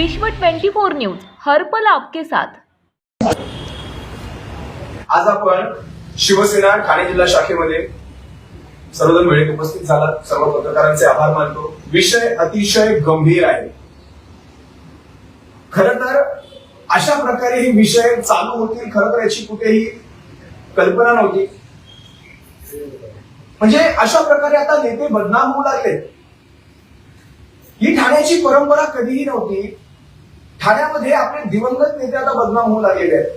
विश्व 24 न्यूज हर्पल आपके साथ. आज आपण शिवसेना ठाणे जिल्हा शाखेमध्ये सर्वजण वेळेत उपस्थित झाला. सर्व पत्रकारांचे आभार मानतो. विषय अतिशय गंभीर आहे. खर तर अशा प्रकारे हे विषय चालू होतील खरं तर याची कुठेही कल्पना नव्हती. म्हणजे अशा प्रकारे आता नेते बदनाम होऊ लागले ही ठाण्याची परंपरा कधीही नव्हती. ठाण्यामध्ये आपले दिवंगत नेते आता बदनाम होऊ लागलेले आहेत.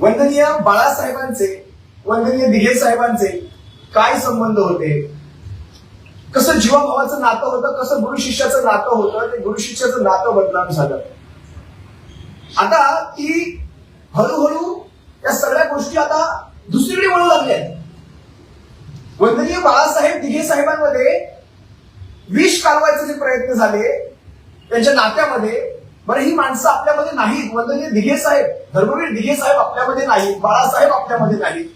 वंदनीय बाळासाहेबांचे वंदनीय दिघे साहेबांचे काय संबंध होते? कसं जीवाभावाचं नातं होतं कसं गुरु शिष्याचं नातं होतं ते गुरु शिष्याचं नातं बदनाम झालं. आता ती हळूहळू या सगळ्या गोष्टी आता दुसरीकडे वळू लागल्या आहेत. वंदनीय बाळासाहेब दिघे साहेबांमध्ये विष कालवायचे जे प्रयत्न झाले त्यांच्या नात्यामध्ये बरं ही माणसं आपल्यामध्ये नाहीत. वंदनीय दिघे साहेब धर्मवीर दिघे साहेब आपल्यामध्ये नाहीत. बाळासाहेब आपल्यामध्ये नाहीत.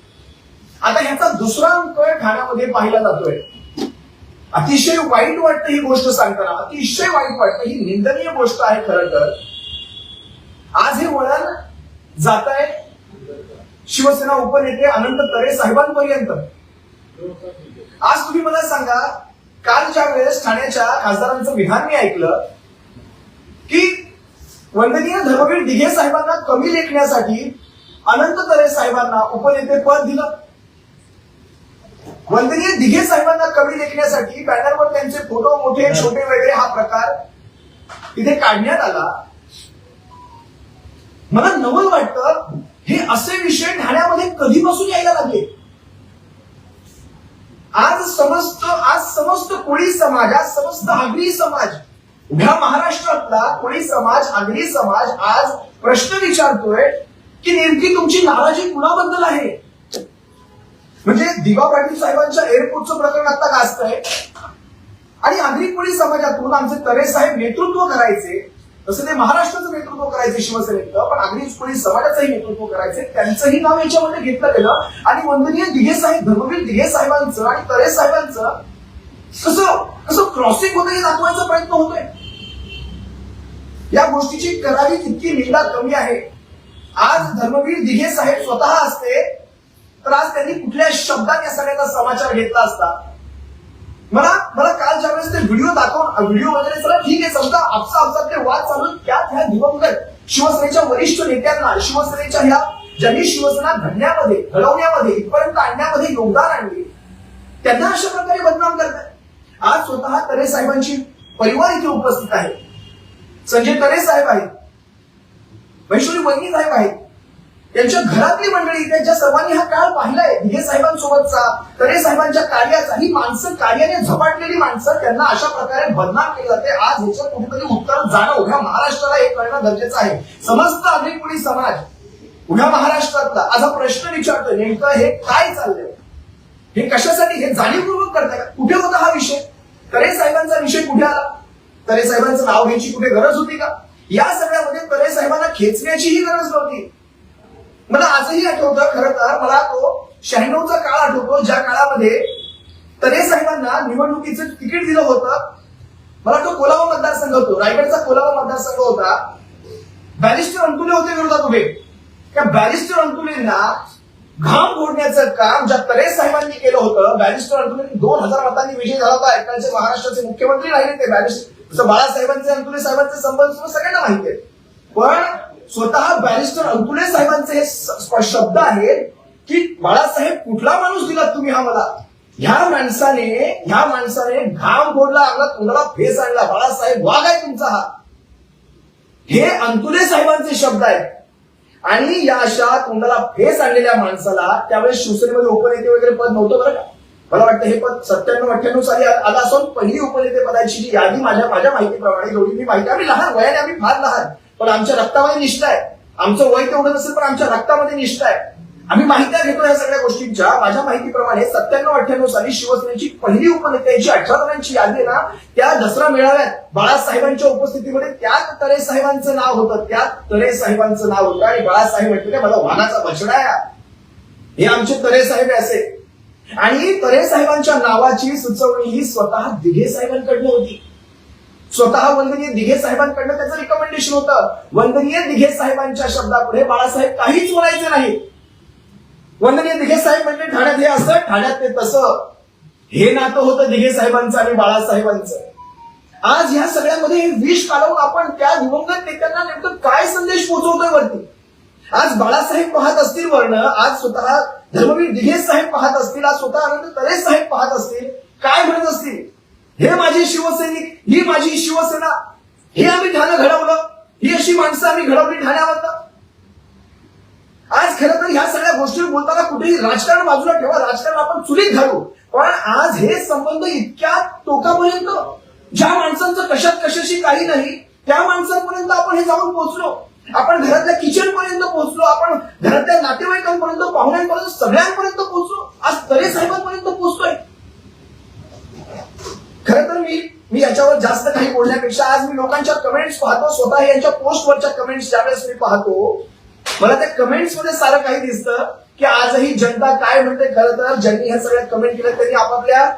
आता ह्याचा दुसरा अंक ठाण्यामध्ये पाहिला जातोय. अतिशय वाईट वाटतं ही गोष्ट सांगताना. अतिशय वाईट वाटतं. ही निंदनीय गोष्ट आहे खरं तर. आज हे वळण जात आहे शिवसेना उपनेते अनंत तरे साहेबांपर्यंत. आज तुम्ही मला सांगा काल ज्या वेळेस ठाण्याच्या खासदारांचं विधान मी ऐकलं वंदनीय धर्मवीर दिघे साहेबांना कमी लेखण्यासाठी अनंत तरे साहेबांना उपनेते पद दिलं. वंदनीय दिघे साहेबांना कमी लेखण्यासाठी बॅनरवर त्यांचे फोटो मोठे छोटे वगैरे हा प्रकार इथे काढण्यात आला. मला नवल वाटतं हे असे विषय ठाण्यामध्ये कधीपासून यायला लागले? आज समस्त आज समस्त कोळी समाज आज समस्त आगरी समाज उभ्या महाराष्ट्रातला कोळी समाज आगरी समाज आज प्रश्न विचारतोय की नेमकी तुमची नाराजी कुणाबद्दल आहे? म्हणजे दिवा पाटील साहेबांच्या एअरपोर्टचं प्रकरण आता गाजतंय. आणि आगरी कोळी समाजातून आमचे तरे साहेब नेतृत्व करायचे तसं ते महाराष्ट्राचं नेतृत्व करायचे शिवसेनेचं पण आगरी कोळी समाजाचंही नेतृत्व करायचे त्यांचंही नाव याच्यामध्ये घेतलं गेलं. आणि वंदनीय दिघे साहेब धर्मवीर दिघे साहेबांचं आणि तरे साहेबांचं कसं कसं क्रॉसिंग होतं हे दाखवायचा प्रयत्न होतोय. या गोष्टीची करावी तितकी निंदा कमी आहे. आज धर्मवीर दिघे साहेब स्वतः असते तर आज त्यांनी कुठल्या शब्दात या सगळ्याचा समाचार घेतला असता? मला मला काल ज्यावेळेस ते व्हिडिओ दाखवून व्हिडिओ वगैरे सगळं ठीक आहे समजा आपसा आपसात ते वाद चालून त्यात ह्या दिवंगत शिवसेनेच्या वरिष्ठ नेत्यांना शिवसेनेच्या ह्या ज्यांनी शिवसेना घडण्यामध्ये घडवण्यामध्ये इथपर्यंत आणण्यामध्ये योगदान आणले त्यांना अशा प्रकारे बदनाम करतात. आज स्वतः तरे साहेबांची परिवार इथे उपस्थित आहे. संजय तरे साहेब आहेत. वैश्वरी वहिनी साहेब आहेत. यांच्या घरातली मंडळी त्यांच्या सर्वांनी हा काळ पाहिलाय. दिघे साहेबांसोबतचा तरे साहेबांच्या कार्याचा. ही माणसं कार्याने झपाटलेली माणसं त्यांना अशा प्रकारे बदनाम केली जाते. आज ह्याचं कुठेतरी उत्तर जाणं उभ्या महाराष्ट्राला हे कळणं गरजेचं आहे. समस्त आगरी समाज उभ्या महाराष्ट्रातला आज हा प्रश्न विचारतोय नेमकं हे काय चाललंय? हे कशासाठी? हे जाणीवपूर्वक करताय का? कुठे होता हा विषय? तरे साहेबांचा विषय कुठे आला? तरे साहेबांचं नाव घ्यायची कुठे गरज होती का? या सगळ्यामध्ये तरे साहेबांना खेचण्याचीही गरज नव्हती. मला आजही आठवतं खरं तर मला तो शहाण्णवचा काळ आठवतो ज्या काळामध्ये तरे साहेबांना निवडणुकीचं तिकीट दिलं होतं. मला तो कोलावा मतदारसंघ होतो रायगडचा कोलावा मतदारसंघ होता. बॅरिस्टर अंतुले होते विरोधात उभे. त्या बॅरिस्टर अंतुलेंना घाम फोडण्याचं काम ज्या तरे साहेबांनी केलं होतं बॅरिस्टर अंतुले दोन हजार मतांनी विजय झाला होता. एकाचे महाराष्ट्राचे मुख्यमंत्री राहिले ते बॅरिस्टर जसं बाळासाहेबांचे अंतुले साहेबांचे संबंध सगळ्यांना माहिती आहे. पण स्वतः बॅरिस्टर अंतुले साहेबांचे हे शब्द आहेत की बाळासाहेब कुठला माणूस दिला तुम्ही हा मला? ह्या माणसाने ह्या माणसाने घाम बोलला आपला तोंडाला फेस आणला. बाळासाहेब वाघ आहे तुमचा हा. हे अंतुले साहेबांचे शब्द आहेत. आणि या अशा तोंडाला फेस आणलेल्या माणसाला त्यावेळेस शिवसेनेमध्ये उपनेते वगैरे पद नव्हतं बरं का? मला वाटतं हे पद सत्त्याण्णव अठ्ठ्याण्णव साली आलं असून पहिली उपनेते पदाची जी यादी माझ्या माझ्या माहितीप्रमाणे जेवढी मी माहिती आम्ही लहान वयाने आम्ही फार लहान. पण आमच्या रक्तामध्ये निष्ठा आहे. आमचं वय तेवढं नसेल पण आमच्या रक्तामध्ये निष्ठा आहे. आम्ही माहित्या घेतो या सगळ्या गोष्टींच्या. माझ्या माहितीप्रमाणे सत्त्याण्णव अठ्ठ्याण्णव साली शिवसेनेची पहिली उपनेत्यांची अठरा जणांची यादी ना त्या दसरा मेळाव्यात बाळासाहेबांच्या उपस्थितीमध्ये त्या तरे साहेबांचं नाव होतं त्या तरे साहेबांचं नाव होतं. आणि बाळासाहेब म्हटले मला वाहनाचा बछडा आहे हे आमचे तरे साहेब असे. आणि तरे साहेबांच्या नावाची सुचवणी ही स्वतः दिघे साहेबांकडनं होती. स्वतः वंदनीय दिघे साहेबांकडनं त्याचं रिकमेंडेशन होतं. वंदनीय दिघे साहेबांच्या शब्दापुढे बाळासाहेब काहीच बोलायचे नाही. वंदनीय दिघे साहेब म्हणजे ठाण्यात हे असं ठाण्यात ते तसं. हे नातं होतं दिघे साहेबांचं आणि बाळासाहेबांचं. आज ह्या सगळ्यामध्ये हे विष काढून आपण त्या दिवंगत नेत्यांना नेमकं काय संदेश पोहोचवतोय वरती? आज बाळासाहेब पाहत असतील वर्ण आज स्वतः धर्मवीर दिघे साहेब पाहत असतील आज स्वतः आनंद तरे साहेब पाहत असतील काय म्हणत असतील? हे माझे शिवसैनिक ही माझी शिवसेना हे आम्ही ठाणं घडवलं ही अशी माणसं आम्ही घडवली ठाण्यावर आज खरं तर ह्या सगळ्या गोष्टी बोलताना कुठेही राजकारण बाजूला ठेवा राजकारण आपण चुलीत घालू. पण आज हे संबंध इतक्या टोकापर्यंत ज्या माणसांचं कशात कशाशी काही नाही त्या माणसांपर्यंत आपण हे जाऊन पोहोचलो. आपण घरातल्या किचन पर्यंत पोहोचलो आपण घरातल्या नातेवाईकांपर्यंत पाहुण्यांपर्यंत सगळ्यांपर्यंत पोहोचलो आज तरे साहेबांपर्यंत पोहोचतोय खरं तर मी मी याच्यावर जास्त काही बोलण्यापेक्षा आज मी लोकांच्या कमेंट्स पाहतो स्वतः यांच्या पोस्टवरच्या कमेंट्स ज्यावेळेस मी पाहतो मला त्या कमेंट्समध्ये सारं काही दिसतं की आजही जनता काय म्हणते खरं तर ज्यांनी ह्या सगळ्या कमेंट केल्या त्यांनी आपापल्या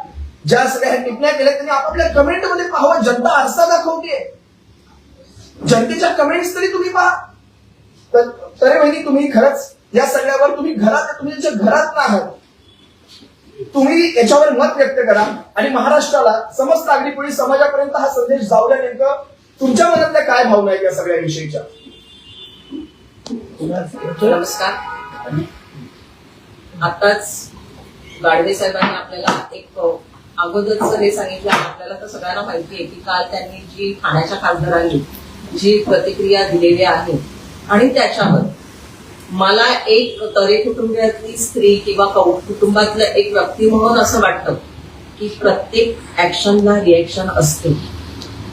ज्या सगळ्या ह्या टिप्पण्या केल्या त्यांनी आपापल्या कमेंटमध्ये पाहावं. जनता आरसा दाखवते जनतेच्या कमेंट्स तरी तुम्ही पहा. तर तरी बहिणी तुम्ही खरंच या सगळ्यावर तुम्ही घरात तुम्ही घरात ना आहात. तुम्ही याच्यावर मत व्यक्त करा. आणि महाराष्ट्राला समस्त आगरीपुळी समाजापर्यंत हा संदेश जाऊया नेमकं. तुमच्या मनातल्या काय भावना आहेत या सगळ्या विषयीच्या नमस्कार. आताच गाडवे साहेबांनी आपल्याला एक अगोदरच हे सांगितलं. आपल्याला तर सगळ्यांना माहिती आहे की काल त्यांनी जी ठाण्याच्या खासदारांनी जी प्रतिक्रिया दिलेली आहे. आणि त्याच्यावर मला एक तरे कुटुंबातली स्त्री किंवा कुटुंबातलं एक व्यक्ती म्हणून असं वाटतं की प्रत्येक ऍक्शनला रिएक्शन असते.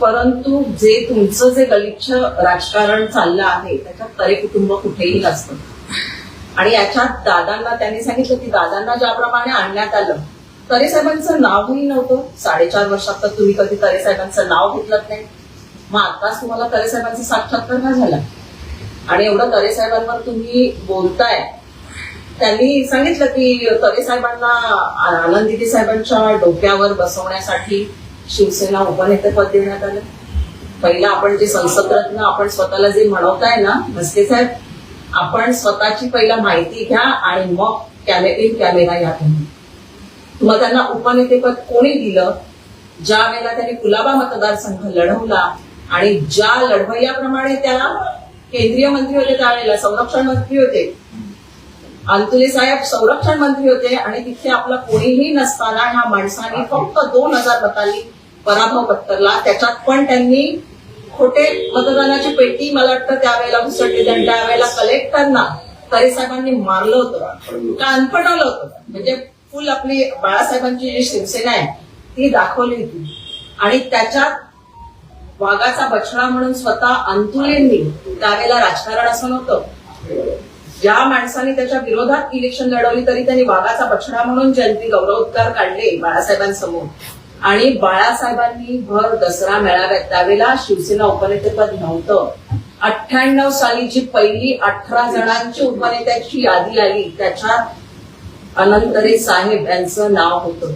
परंतु जे तुमचं जे गलिच्छ राजकारण चाललं आहे त्याच्यात तरे कुटुंब कुठेही नसतं. आणि याच्यात दादांना त्यांनी सांगितलं की दादांना ज्याप्रमाणे आणण्यात आलं तरे साहेबांचं नावही नव्हतं. साडेचार वर्षात तर तुम्ही कधी तरे साहेबांचं नाव घेतलं नाही. मग आताच तुम्हाला तरे साहेबांचा साक्षात्कार का झाला? आणि एवढं तरे साहेबांवर तुम्ही बोलताय. त्यांनी सांगितलं की तरे साहेबांना आनंदीदी साहेबांच्या डोक्यावर बसवण्यासाठी शिवसेना उपनेतेपद देण्यात आलं. पहिला आपण जे संसद रत्न आपण स्वतःला जे म्हणवताय ना भस्के साहेब आपण स्वतःची पहिला माहिती घ्या आणि मग कॅमे इन कॅमेरा या तुम्ही. मग त्यांना उपनेतेपद कोणी दिलं? ज्या वेळेला त्यांनी कुलाबा मतदारसंघ लढवला आणि ज्या लढवय्याप्रमाणे त्याला केंद्रीय मंत्री होते त्यावेळेला संरक्षण मंत्री होते. अंतुले साहेब संरक्षण मंत्री होते आणि तिथे आपला कोणीही नसताना ह्या माणसाने फक्त दोन हजार मतांनी पराभव पत्करला. त्याच्यात पण त्यांनी खोटे मतदानाची पेटी मला वाटतं त्यावेळेला घुसडली आणि त्यावेळेला कलेक्टरना तरे साहेबांनी मारलं होतं. का अनपटवलं होतं. म्हणजे फुल आपली बाळासाहेबांची जी शिवसेना आहे ती दाखवली होती. आणि त्याच्यात वाघाचा बछडा म्हणून स्वतः अंतुलेंनी त्यावेळेला राजकारण असं नव्हतं. ज्या माणसाने त्याच्या विरोधात इलेक्शन लढवली तरी त्यांनी वाघाचा बछडा म्हणून जयंती गौरवोद्गार काढले बाळासाहेबांसमोर. आणि बाळासाहेबांनी भर दसरा मेळाव्यात त्यावेळेला शिवसेना उपनेतेपद नव्हतं. अठ्ठ्याण्णव साली जी पहिली अठरा जणांची उपनेत्याची यादी आली त्याच्यात अनंतरे साहेब यांचं नाव होतं.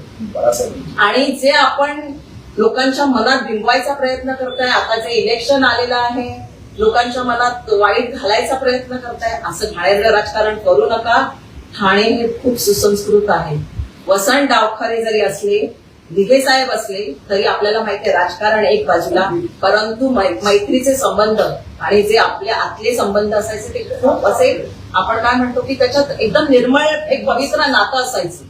आणि जे आपण लोकांच्या मनात बिंबवायचा प्रयत्न करताय आता जे इलेक्शन आलेलं आहे लोकांच्या मनात वाईट घालायचा प्रयत्न करताय असं घाणेरडं राजकारण करू नका. ठाणे हे खूप सुसंस्कृत आहे. वसंत डावखरे जरी असले दिघे साहेब असले तरी आपल्याला माहितीये राजकारण एक बाजूला. परंतु मैत्रीचे संबंध आणि जे आपले आतले संबंध असायचे ते खूप असे आपण काय म्हणतो की त्याच्यात एकदम निर्मळ एक पवित्र नातं असायचं.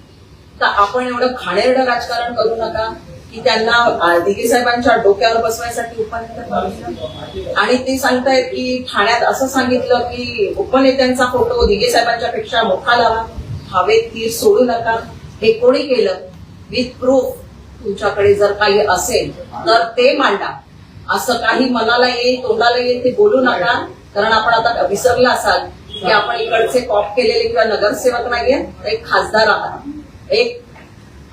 तर आपण एवढं घाणेरडं राजकारण करू नका. की त्यांना अं, साहेबांच्या डोक्यावर बसवायसाठी उपनेते आणि ते सांगतायत की ठाण्यात असं सांगितलं की उपनेत्यांचा फोटो दिगे साहेबांच्या पेक्षा मोठा लावा. हवेत तीर सोडू नका. हे कोणी केलं? विथ प्रूफ तुमच्याकडे जर काही असेल तर ते मांडा. असं काही मनाला येईल तोंडाला येईल ते बोलू नका. कारण आपण आता विसरला असाल की आपण इकडचे कॉप केलेले किंवा नगरसेवक नाहीये एक खासदार आहात. एक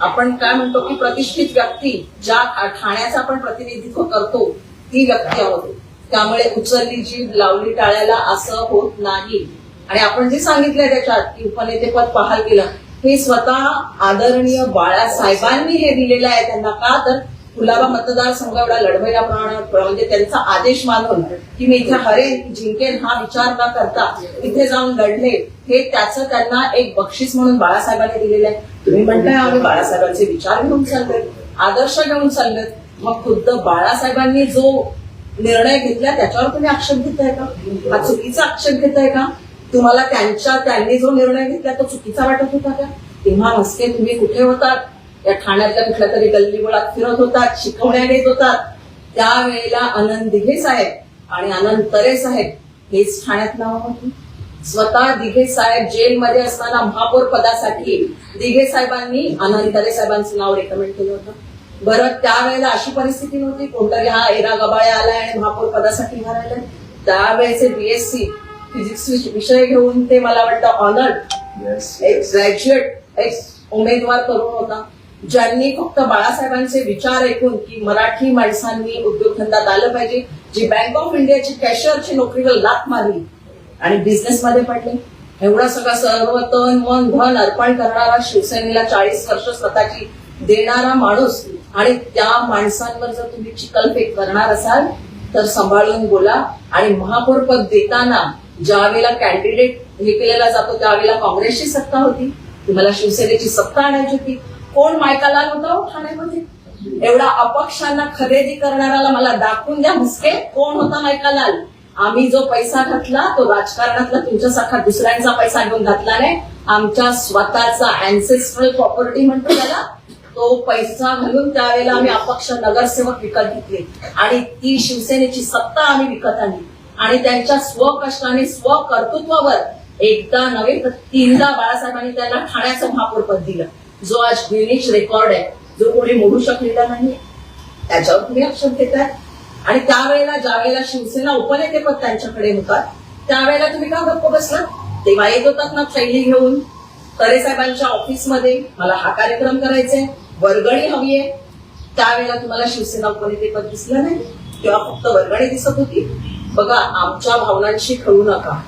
आपण काय म्हणतो की प्रतिष्ठित व्यक्ती ज्या ठाण्याचं आपण प्रतिनिधित्व करतो ती व्यक्ती आहोत. त्यामुळे उचलली जीभ लावली टाळ्याला असं होत नाही. आणि आपण जे सांगितलंय त्याच्यात की उपनेतेपद बहाल केलं हे स्वतः आदरणीय बाळासाहेबांनी हे दिलेलं आहे त्यांना का? तर कुलाबा मतदारसंघ एवढा लढवया प्रमाणात म्हणजे त्यांचा आदेश मानून की मी इथे हरेन जिंकेन हा विचार न करता इथे जाऊन लढले. हे त्याचं त्यांना एक बक्षीस म्हणून बाळासाहेबांनी दिलेलं आहे. तुम्ही म्हणताय आम्ही बाळासाहेबांचे विचार घेऊन चाललोय आदर्श घेऊन चाललोय. मग खुद्द बाळासाहेबांनी जो निर्णय घेतला त्याच्यावर तुम्ही आक्षेप घेताय का? हा चुकीचा आक्षेप घेताय का? तुम्हाला त्यांच्या त्यांनी जो निर्णय घेतला तो चुकीचा वाटत होता का? तेव्हा मस्के तुम्ही कुठे होतात? या ठाण्यातल्या कुठल्या तरी गल्लीबोळात फिरत होतात शिकवण्या घेत होतात. त्यावेळेला आनंद दिघे साहेब आणि आनंद तरे साहेब हेच ठाण्यात नाव होती. स्वतः दिघे साहेब जेलमध्ये असताना महापौर पदासाठी दिघे साहेबांनी आनंद तरे साहेबांचं नाव रेकमेंड केलं होतं. बरं त्यावेळेला अशी परिस्थिती नव्हती. कोणतरी हा एरा गबाळ्या आलाय आणि महापौर पदासाठी उभा राहिलाय. त्यावेळेचे बीएससी फिजिक्स विषय घेऊन ते मला वाटतं ऑनर्ड एक ग्रॅज्युएट एक उमेदवार तरुण होता. ज्यांनी फक्त बाळासाहेबांचे विचार ऐकून की मराठी माणसांनी उद्योगधंद्यात आलं पाहिजे जी बँक ऑफ इंडियाची कॅशियरची नोकरीवर लात मारली आणि बिझनेस मध्ये पडले. एवढं सगळं सर्व तन मन धन अर्पण करणारा शिवसेनेला चाळीस वर्ष स्वतःची देणारा माणूस आणि त्या माणसांवर जर तुम्ही चिकलफेक करणार असाल तर सांभाळून बोला. आणि महापौर पद देताना ज्या वेळेला कॅन्डिडेट हे केलेला जातो त्यावेळेला काँग्रेसची सत्ता होती. तुम्हाला शिवसेनेची सत्ता आणायची होती. कोण मायकालाल होता हो ठाण्यामध्ये? एवढा अपक्षांना खरेदी करणाऱ्याला मला दाखवून द्या मुसके. कोण होता मायकालाल आम्ही जो पैसा घातला तो राजकारणातला तुमच्यासारखा दुसऱ्यांचा पैसा घेऊन घातला नाही. आमच्या स्वतःचा अँसेस्ट्रल प्रॉपर्टी म्हणतो त्याला तो पैसा घालून त्यावेळेला आम्ही अपक्ष नगरसेवक विकत घेतले. आणि ती शिवसेनेची सत्ता आम्ही विकत आणली. आणि त्यांच्या स्वकष्टाने स्वकर्तृत्वावर एकदा नव्हे तर तीनदा बाळासाहेबांनी त्यांना ठाण्याचं महापौरपद दिलं. जो आज गिनिश रेकॉर्ड आहे जो कोणी मोडू शकलेला नाही त्याच्यावर तुम्ही आक्षेप घेताय. आणि त्यावेळेला ज्या वेळेला शिवसेना उपनेतेपद त्यांच्याकडे होतात त्यावेळेला तुम्ही का गप्प बसलात? तेव्हा येत होतात ना शैली घेऊन. तरे साहेबांच्या ऑफिसमध्ये मला हा कार्यक्रम करायचा आहे वर्गणी हवी आहे. त्यावेळेला तुम्हाला शिवसेना उपनेतेपद दिसलं नाही तेव्हा फक्त वर्गणी दिसत होती. बघा आमच्या भावनांशी खेळू नका.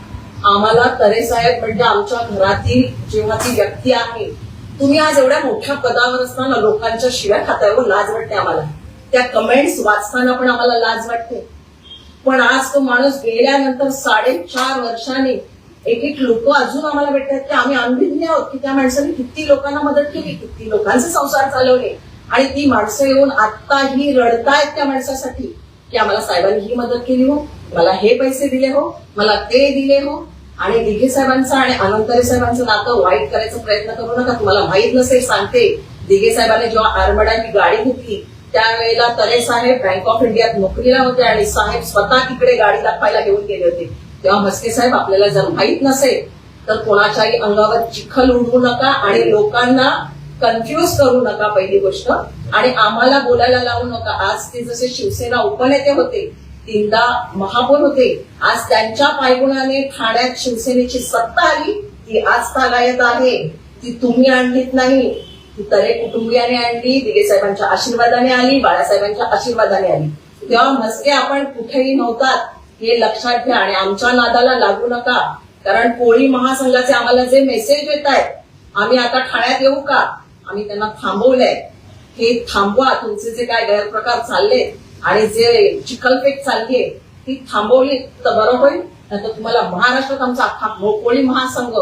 आम्हाला तरे साहेब म्हणजे आमच्या घरातील जेव्हा ती व्यक्ती आहे तुम्ही आज एवढ्या मोठ्या पदावर असताना लोकांच्या शिव्या खात्यावर लाज वाटते आम्हाला. त्या कमेंट्स वाचताना पण आम्हाला लाज वाटते. पण आज तो माणूस गेल्यानंतर साडेचार वर्षांनी एक एक लोक अजून आम्हाला भेटतात की आम्ही अनभिज्ञ आहोत की त्या माणसाने किती लोकांना मदत केली किती लोकांचे संसार चालवले. आणि ती माणसं येऊन आत्ताही रडतायत त्या माणसासाठी की आम्हाला साहेबांनी ही मदत केली हो मला हे पैसे दिले हो मला ते दिले हो. आणि दिघे साहेबांचं आणि अनंतरे साहेबांचं नातं वाईट करायचा प्रयत्न करू नका तुम्हाला माहीत नसेल सांगते दिघे साहेबांनी जेव्हा आरमडाची गाडी घेतली त्यावेळेला तरे साहेब बँक ऑफ इंडियात नोकरीला होते आणि साहेब स्वतः तिकडे गाडी दाखवायला घेऊन गेले होते. तेव्हा म्हस्के साहेब आपल्याला जर माहीत नसेल तर कोणाच्याही अंगावर चिखल उडवू नका आणि लोकांना कन्फ्युज करू नका पहिली गोष्ट. आणि आम्हाला बोलायला लावू नका. आज ते जसे शिवसेना उपनेते होते तीनदा महापौर होते आज त्यांच्या पायगुणाने ठाण्यात शिवसेनेची सत्ता आली ती आज तागायत आहे ती तुम्ही आणलीत नाही तरे कुटुंबियाने आणली दिगे साहेबांच्या आशीर्वादाने आली बाळासाहेबांच्या आशीर्वादाने आली. तेव्हा मस्के आपण कुठेही नव्हतात हे लक्षात घ्या आणि आमच्या नादाला लागू नका. कारण कोळी महासंघाचे आम्हाला जे मेसेज येत आहेत आम्ही आता ठाण्यात येऊ का? आम्ही त्यांना थांबवलंय. हे थांबवा तुमचे जे काय गैरप्रकार चालले आणि जे चिखलफेक चाललीये ती थांबवली तर बरं होईल. नाहीतर तुम्हाला महाराष्ट्रात आमचा अख्खा कोळी महासंघ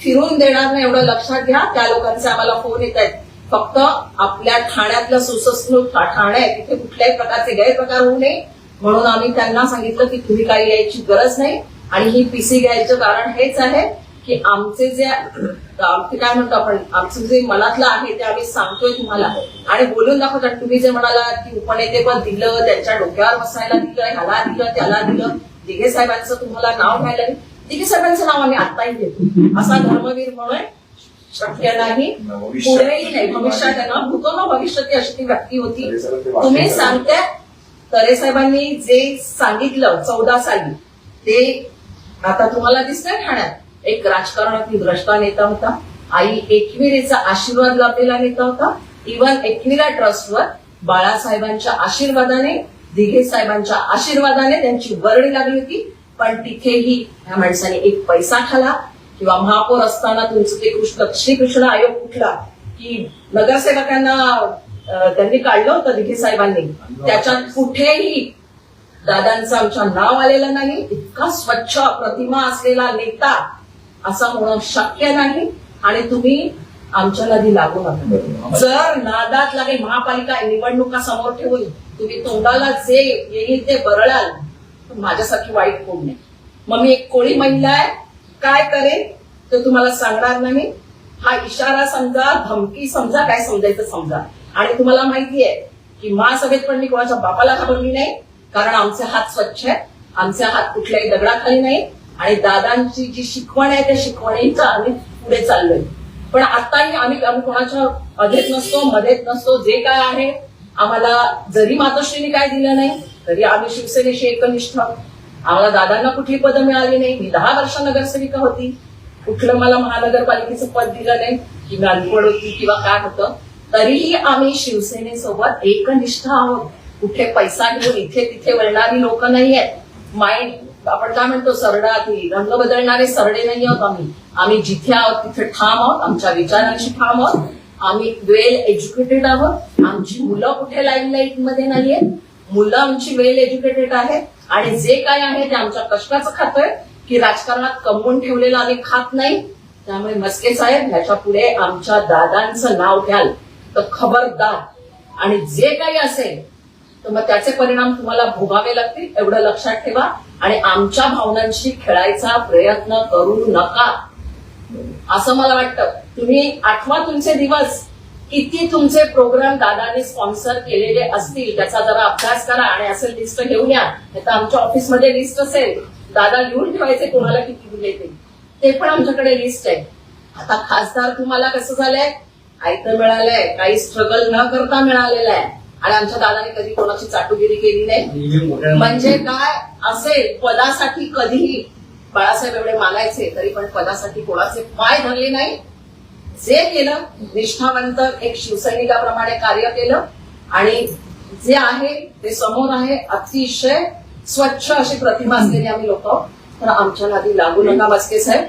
फिरून देणार नाही एवढं लक्षात घ्या. त्या लोकांचे आम्हाला फोन येत आहेत. फक्त आपल्या ठाण्यातलं सुसंस्कृत ठाणे आहे. तिथे कुठल्याही प्रकारचे गैरप्रकार होऊ नये. म्हणून आम्ही त्यांना सांगितलं की तुम्ही काही यायची गरज नाही. आणि ही पीसी घ्यायचं कारण हेच आहे की आमचे जे आमचे काय म्हणतो आपण? आमचं जे मनातलं आहे ते आम्ही सांगतोय तुम्हाला. आणि बोलून दाखवतात. आणि तुम्ही जे म्हणाला की उपनेतेपद दिलं त्यांच्या डोक्यावर बसायला दिलं ह्याला दिलं त्याला दिलं. दिघे साहेबांचं तुम्हाला नाव घ्यायला दिघे साहेबांचं नाव आम्ही आत्ताही घेतो. असा धर्मवीर म्हणून शक्य नाही. पुढेही नाही. भविष्यात आहे ना भूतो ना भविष्यात अशी ती व्यक्ती होती. तुम्ही सांगताय तरे साहेबांनी जे सांगितलं चौदा साली ते आता तुम्हाला दिसतंय ठाण्यात. एक राजकारणातील द्रष्टा नेता होता. आई एकविरेचा आशीर्वाद लाभलेला नेता होता. इव्हन एकविरा ट्रस्टवर बाळासाहेबांच्या आशीर्वादाने दिघे साहेबांच्या आशीर्वादाने त्यांची वर्णी लागली होती. पण तिथेही ह्या माणसाने एक पैसा खाला किंवा महापौर असताना तुमचं ते कृष्ण श्रीकृष्ण आयोग कुठला की नगरसेवकांना त्यांनी काढलं होतं दिघे साहेबांनी. त्याच्यात कुठेही दादांचं आमच्या नाव आलेलं नाही. इतका स्वच्छ प्रतिमा असलेला नेता असं होणं शक्य नाही आणि तुम्ही आमच्या नदी लागू नका. जर नादात लागे महापालिका निवडणुका समोर ठेवून तुम्ही तोंडाला जे येईल ते बरळाल माझ्यासारखी वाईट कोण नाही. मग मी एक कोळी महिला आहे. काय करेन? ते तुम्हाला सांगणार नाही. हा इशारा समजा धमकी समजा काय समजायचं समजा. आणि तुम्हाला माहिती आहे की महासभेत पण मी कोणाच्या बापाला घाबरली नाही कारण आमचे हात स्वच्छ आहेत. आमचे हात कुठल्याही दगडाखाली नाही. आणि दादांची जी शिकवण आहे त्या शिकवणीचा आम्ही पुढे चाललोय. पण आताही आम्ही आम्ही कोणाच्या अधेत नसतो मध्येत नसतो. जे काय आहे आम्हाला जरी मातोश्रीने काय दिलं नाही तरी आम्ही शिवसेनेशी एकनिष्ठ. आम्हाला दादांना कुठली पदं मिळाली नाही. मी दहा वर्ष नगरसेविका होती. कुठलं मला महानगरपालिकेचं पद दिलं नाही. की मी अनपड होती किंवा काय होतं. तरीही आम्ही शिवसेनेसोबत एकनिष्ठ आहोत. कुठे पैसा घेऊन इथे तिथे वळणारी लोक नाही आहेत. माइंड आपण काय म्हणतो सरडा रंग बदलणारे सरडे नाही आहोत आम्ही. आम्ही जिथे आहोत तिथे ठाम आहोत. आमच्या विचारांशी ठाम आहोत. आम्ही वेल एज्युकेटेड आहोत. आमची मुलं कुठे लाईन लाइटमध्ये नाहीयेत. मुलं आमची वेल एज्युकेटेड आहेत आणि जे काय आहे ते आमच्या कष्टाचं खातोय की राजकारणात कमवून ठेवलेलं आम्ही खात नाही. त्यामुळे मस्के साहेब ह्याच्या पुढे आमच्या दादांचं नाव घ्याल. तर खबरदार. आणि जे काही असेल तर मग त्याचे परिणाम तुम्हाला भोगावे लागतील एवढं लक्षात ठेवा. आणि आमच्या भावनांशी खेळायचा प्रयत्न करू नका. असं मला वाटतं. तुम्ही आठवा तुमचे दिवस. किती तुमचे प्रोग्राम दादाने स्पॉन्सर केलेले असतील त्याचा जरा अभ्यास करा आणि असेल लिस्ट घेऊन या. तर आमच्या ऑफिसमध्ये लिस्ट असेल. दादा लिहून ठेवायचे कोणाला किती दिले ते. ते पण आमच्याकडे लिस्ट आहे. आता खासदार तुम्हाला कसं झालंय? आयतं मिळालंय काही स्ट्रगल न करता मिळालेलं आहे. आणि आमच्या दादाने कधी कोणाची चाटुगिरी केली नाही? म्हणजे काय असेल पदासाठी कधीही बाळासाहेब एवढे मानायचे तरी पण पदासाठी कोणाचे पाय धरले नाही. जे केलं निष्ठावंत एक शिवसैनिकाप्रमाणे कार्य केलं. आणि जे आहे ते समोर आहे अतिशय स्वच्छ अशी प्रतिमा असलेली आम्ही लोक तर आमच्या नादी लागू नका बसके साहेब.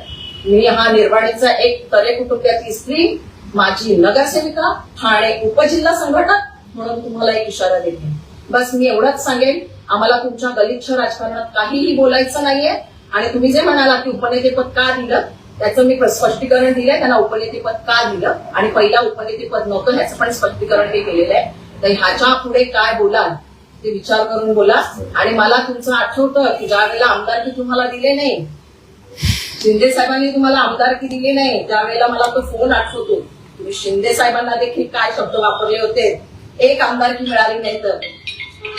मी हा निर्वाणीचा एक तरे कुटुंबातील स्त्री माझी नगरसेविका ठाणे उपजिल्हा संघटक म्हणून तुम्हाला एक इशारा देते. बस मी एवढंच सांगेन. आम्हाला तुमच्या गलिच्छ राजकारणात काहीही बोलायचं नाहीये. आणि तुम्ही जे म्हणाला की उपनेतेपद का दिलं त्याचं मी स्पष्टीकरण दिलंय त्यांना उपनेतेपद का दिलं? आणि पहिला उपनेतेपद नव्हतं ह्याचं पण स्पष्टीकरण हे केलेलं आहे. तर ह्याच्या पुढे काय बोलाल ते विचार करून बोला. आणि मला तुमचं आठवतं की ज्या वेळेला आमदारकी तुम्हाला दिले नाही शिंदे साहेबांनी तुम्हाला आमदारकी दिली नाही त्यावेळेला मला तो फोन आठवतो. तुम्ही शिंदे साहेबांना देखील काय शब्द वापरले होते? एक आमदारकी मिळाली नाही तर.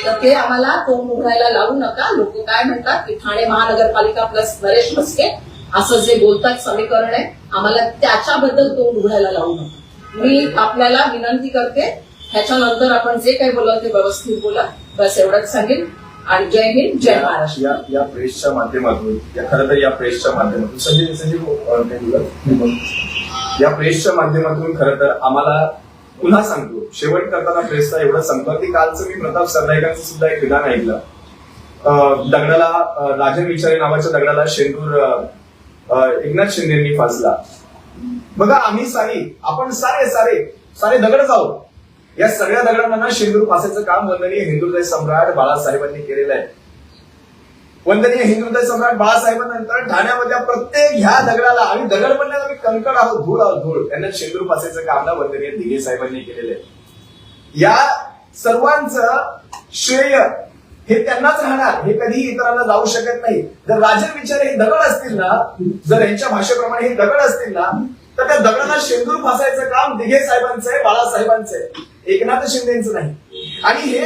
तर ते आम्हाला तोंड उघडायला लावू नका. लोक काय म्हणतात की ठाणे महानगरपालिका प्लस नरेश मस्के असं जे बोलतात समीकरण आहे आम्हाला त्याच्याबद्दल तोंड उघडायला लावू नका. मी आपल्याला विनंती करते ह्याच्यानंतर आपण जे काही बोलाल ते व्यवस्थित बोला. बस एवढंच सांगेन. आणि जय हिंद जय महाराष्ट्र. या प्रेसच्या माध्यमातून या खरं तर या प्रेसच्या माध्यमातून संजय संजय? या प्रेसच्या माध्यमातून खरं तर आम्हाला पुन्हा सांगतो शेवट करताना प्रेसचा एवढं सांगतो की कालचं मी प्रताप सरनाईकांचं सुद्धा एक विधान ऐकलं. दगडाला राजन विचारे नावाच्या दगडाला शेंदूर एकनाथ शिंदेनी फासला. बघा आम्ही सारी आपण सारे सारे सारे दगडच आहोत. या सगळ्या दगडांना शेंदूर फासायचं काम वंदनीय हिंदुदय सम्राट बाळासाहेबांनी केलेलं आहे. वंदनीय हिंदुदय सम्राट बाळासाहेबांनंतर ठाण्यामधल्या प्रत्येक ह्या दगडाला आम्ही दगड म्हणण्यात आम्ही कंकड आहोत धूळ आहोत धूळ. त्यांना शेंदूर फासायचं काम ना वंदनीय दिघे साहेबांनी केलेलं आहे. या सर्वांचं श्रेय हे त्यांनाच राहणार. हे कधीही इतरांना जाऊ शकत नाही. जर राजन विचार हे दगड असतील ना जर यांच्या भाषेप्रमाणे हे दगड असतील ना तर त्या दगडाला शेंदूर फासायचं काम दिघे साहेबांचं आहे बाळासाहेबांचं आहे. एकनाथ शिंदेचं नाही. आणि हे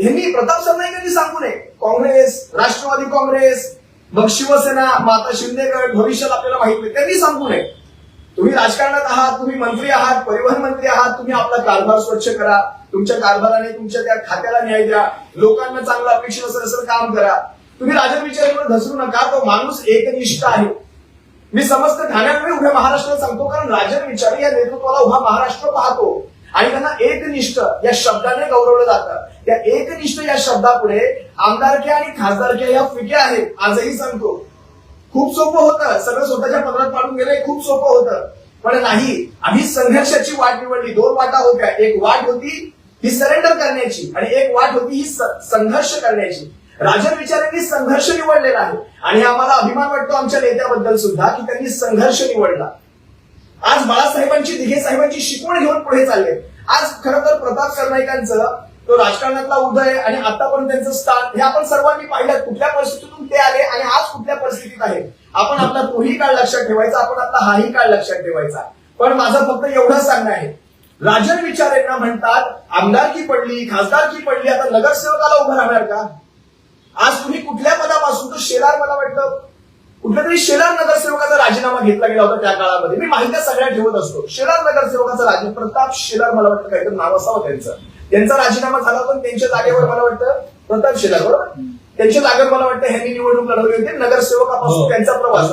यांनी प्रताप सरनाईकांनी सांगू नये. काँग्रेस राष्ट्रवादी काँग्रेस मग शिवसेना माता शिंदे गट भविष्यात आपल्याला माहीत नाही. त्यांनी सांगू नये. तुम्ही राजकारणात आहात तुम्ही मंत्री आहात परिवहन मंत्री आहात तुम्ही आपला कारभार स्वच्छ करा. तुमच्या कारभाराने तुमच्या त्या खात्याला न्याय द्या. लोकांना चांगलं अपेक्षित असेल असं काम करा. तुम्ही राजन विचारांवर धसरू नका तो माणूस एकनिष्ठ आहे. मी समस्त ठाण्यामुळे उभ्या महाराष्ट्राला सांगतो कारण राजन विचारे या नेतृत्वाला उभा महाराष्ट्र पाहतो. आणि त्यांना एकनिष्ठ या शब्दाने गौरवलं जातं. त्या एकनिष्ठ या शब्दापुढे आमदारक्या आणि खासदारक्या या फिक्या आहेत आजही सांगतो. खूप सोपं होतं. सगळं स्वतःच्या पदरात पाडून गेलंय खूप सोपं होतं. पण नाही आम्ही संघर्षाची वाट निवडली. दोन वाटा होत्या. एक वाट होती ही सरेंडर करण्याची आणि एक वाट होती ही संघर्ष करण्याची. राजन विचारांनी संघर्ष निवडलेला आहे. आणि आम्हाला अभिमान वाटतो आमच्या नेत्याबद्दल सुद्धा की त्यांनी संघर्ष निवडला. आज बाळासाहेबांची दिघे साहेबांची शिकवण घेऊन पुढे चालले. आज खरं तर प्रताप सरनाईकांचं तो राजकारणातला उदय आणि आतापर्यंत त्यांचं स्थान हे आपण सर्वांनी पाहिलं. कुठल्या परिस्थितीतून ते आले आणि आज कुठल्या परिस्थितीत आहे? आपण आपला तोही काळ लक्षात ठेवायचा आपण आपला हाही काळ लक्षात ठेवायचा. पण माझं फक्त एवढंच सांगणं आहे राजन विचारेंना म्हणतात आमदारकी पडली खासदारकी पडली आता नगरसेवकाला उभं राहणार का? आज तुम्ही कुठल्या पदापासून तो शेलार मला वाटतं कुठल्या तरी शेलार नगरसेवकाचा राजीनामा घेतला गेला होता त्या काळामध्ये. मी माहिती सगळ्या ठेवत असतो. शेलार नगरसेवकाचा राजी प्रताप शेलार मला वाटतं काहीतरी नाव असावं त्यांचं. त्यांचा राजीनामा झाला पण त्यांच्या जागेवर मला वाटतं प्रताप शेलार बरोबर? त्यांच्या जागेवर मला वाटतं ह्यांनी निवडणूक लढवली होती नगरसेवकापासून त्यांचा प्रवास.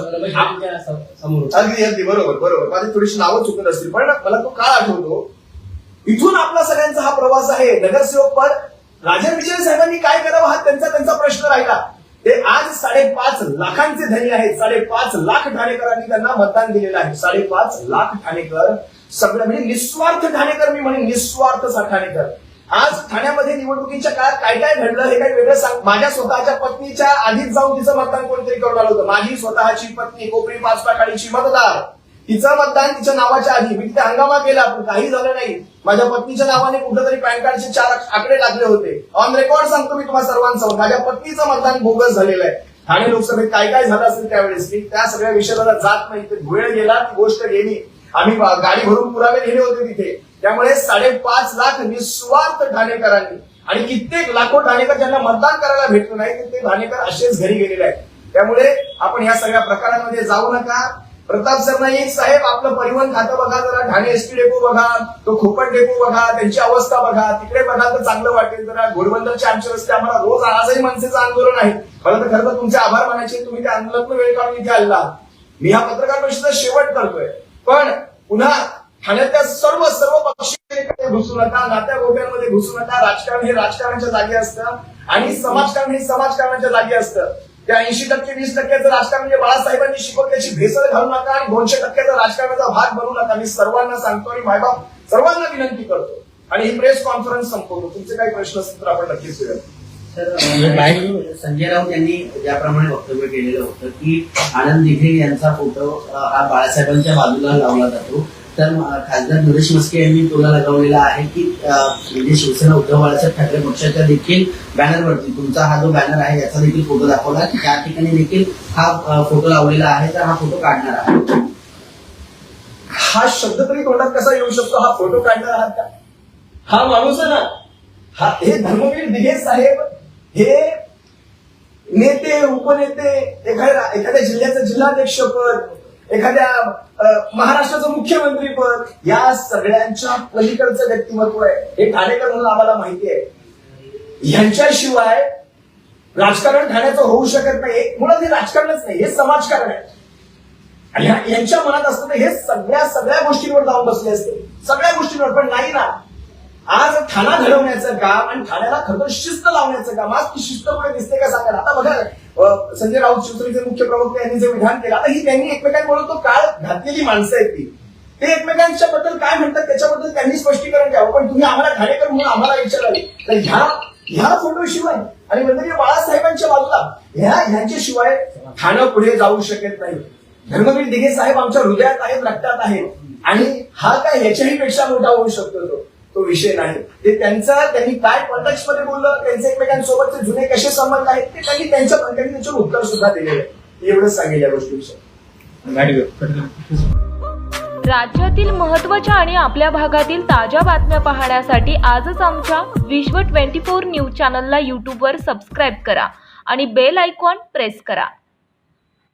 समोर अगदी अगदी बरोबर बरोबर. माझी थोडीशी नावं चुकत असतील पण मला तो काळ आठवतो. इथून आपला सगळ्यांचा हा प्रवास आहे. नगरसेवक पद. राजन विजय साहेबांनी काय करावं हा त्यांचा त्यांचा प्रश्न राहिला. ते आज साडेपाच लाखांचे धनी आहेत. साडेपाच लाख ठाणेकरांनी त्यांना मतदान दिलेलं आहे. साडेपाच लाख ठाणेकर सगळं म्हणजे निस्वार्थ ठाणेकर मी म्हणेन निस्वार्थ सा ठाणेकर. आज ठाण्यामध्ये निवडणुकीच्या काळात काय काय घडलं हे काही वेगळं सांग. माझ्या स्वतःच्या पत्नीच्या आधीच जाऊन तिचं मतदान कोणतरी करून आलं होतं. माझी स्वतःची पत्नी कोपरी पाच पाखाडीची मतदार. तिचं मतदान तिच्या नावाच्या आधी. मी तिथे हंगामा केला पण काही झालं नाही. माझ्या पत्नीच्या नावाने कुठेतरी पॅन कार्डचे चार आकडे लागले होते. ऑन रेकॉर्ड सांगतो मी तुम्हाला सर्वांसमोर माझ्या पत्नीचं मतदान बोगस झालेलं आहे. ठाणे लोकसभेत काय काय झालं असेल त्यावेळेस मी त्या सगळ्या विषयाला जात नाही. ते वेळ गेला ती गोष्ट गेली. आम्ही गाडी भरून पुरावे नेले होते तिथे. त्यामुळे साडेपाच लाख निस्वार्थ ठाणेकरांनी आणि कित्येक लाखो ठाणेकर ज्यांना मतदान करायला भेटलं नाही ते ठाणेकर असेच घरी गेलेले आहेत. त्यामुळे आपण या सगळ्या प्रकारांमध्ये जाऊ नका. प्रताप सरनाईक साहेब आपलं परिवहन खातं बघा जरा. ठाणे एसटी डेपो बघा. तो खोपट डेपो बघा. त्यांची अवस्था बघा. तिकडे बघा तर चांगलं वाटेल जरा. घोडबंदरचे आमचे रस्ते आम्हाला रोज आजही मनसेचं आंदोलन आहे. मला तर खरं तर तुमचे आभार मानायचे. तुम्ही त्या आंदोलनात वेळ काढून इथे आला मी हा पत्रकार परिषदेचा शेवट करतोय. पण पुन्हा ठाण्यातल्या सर्व सर्व पक्षांकडे घुसू नका. नात्या गोप्यांमध्ये घुसू नका. राजकारण हे राजकारणाच्या जागी असतं. आणि समाजकारण हे समाजकारणाच्या जागी असतं. त्या ऐंशी टक्के वीस टक्क्याचं राजकारण म्हणजे बाळासाहेबांनी शिकवल्याची भेसळ घालू नका आणि दोनशे टक्क्याचा राजकारणाचा भाग बनवू नका. मी सर्वांना सांगतो आणि मायबाप सर्वांना विनंती करतो. आणि ही प्रेस कॉन्फरन्स संपवतो. तुमचे काही प्रश्न असतील तर आपण नक्कीच घेऊया संजय राऊत यांनी ज्याप्रमाणे वक्तव्य केलेलं होतं की आनंद दिघे यांचा फोटो हा बाळासाहेबांच्या बाजूला लावला जातो. तर खासदार नरेश मस्के यांनी तुला लगावलेला आहे की म्हणजे शिवसेना उद्धव बाळासाहेब ठाकरे पक्षाच्या देखील बॅनरवरती तुमचा हा जो बॅनर आहे याचा देखील फोटो दाखवला की त्या ठिकाणी देखील हा फोटो लावलेला आहे तर हा फोटो काढणार आहे हा शब्द तरी तोंडात कसा येऊ शकतो? हा फोटो काढणार आहात का? हा माणूस आहे ना. हा हे धर्मवीर दिघे साहेब हे नेते उपनेते एखाद्या एखाद्या जिल्ह्याचं जिल्हाध्यक्ष पद एखाद्या महाराष्ट्राचं मुख्यमंत्री पद या सगळ्यांच्या पलीकडचं व्यक्तिमत्व आहे. हे ठाणेकर म्हणून आम्हाला माहिती आहे. यांच्याशिवाय राजकारण ठाण्याचं होऊ शकत नाही. मुळात हे राजकारणच नाही हे समाजकारण आहे. आणि यांच्या मनात असतं हे सगळ्या सगळ्या गोष्टींवर जाऊन बसले असते. सगळ्या गोष्टींवर पण नाही ना. आज ठाणा घडवण्याचं काम आणि ठाण्याला खरं शिस्त लावण्याचं काम आज ती शिस्त पुढे दिसते का सांगा आता बघा संजय राऊत शिवसेनेचे मुख्य प्रवक्ते यांनी जे विधान केलं आता ही त्यांनी एकमेकांमुळे तो काळ घातलेली माणसं आहेत ती. ते एकमेकांच्या बद्दल काय म्हणतात त्याच्याबद्दल त्यांनी स्पष्टीकरण द्यावं. पण तुम्ही आम्हाला घाणेकर म्हणून आम्हाला विचारावे तर ह्या ह्या फोटोशिवाय आणि म्हणजे बाळासाहेबांच्या बाजूला ह्या ह्यांच्याशिवाय ठाणं पुढे जाऊ शकत नाही. धर्मवीर दिघे साहेब आमच्या हृदयात आहेत रक्तात आहेत. आणि हा काय ह्याच्याही पेक्षा मोठा होऊ शकतो तो. तो विषय नाही. ते त्यांचा त्यांनी काय कॉन्टॅक्टमध्ये बोललं त्यांचे एकमेकांसोबतचे जुने कसे संबंध आहेत ते त्यांनी त्यांच्या त्यांनी त्याच्यावर उत्तर सुद्धा दिलेलं आहे. एवढंच सांगेल या गोष्टीविषयी. राज्यातील महत्त्वाच्या आणि आपल्या भागातील ताज्या बातम्या पाहण्यासाठी आजच आमच्या विश्व 24 न्यूज चॅनलला यूट्यूबवर सबस्क्राईब करा आणि बेल आयकॉन प्रेस करा.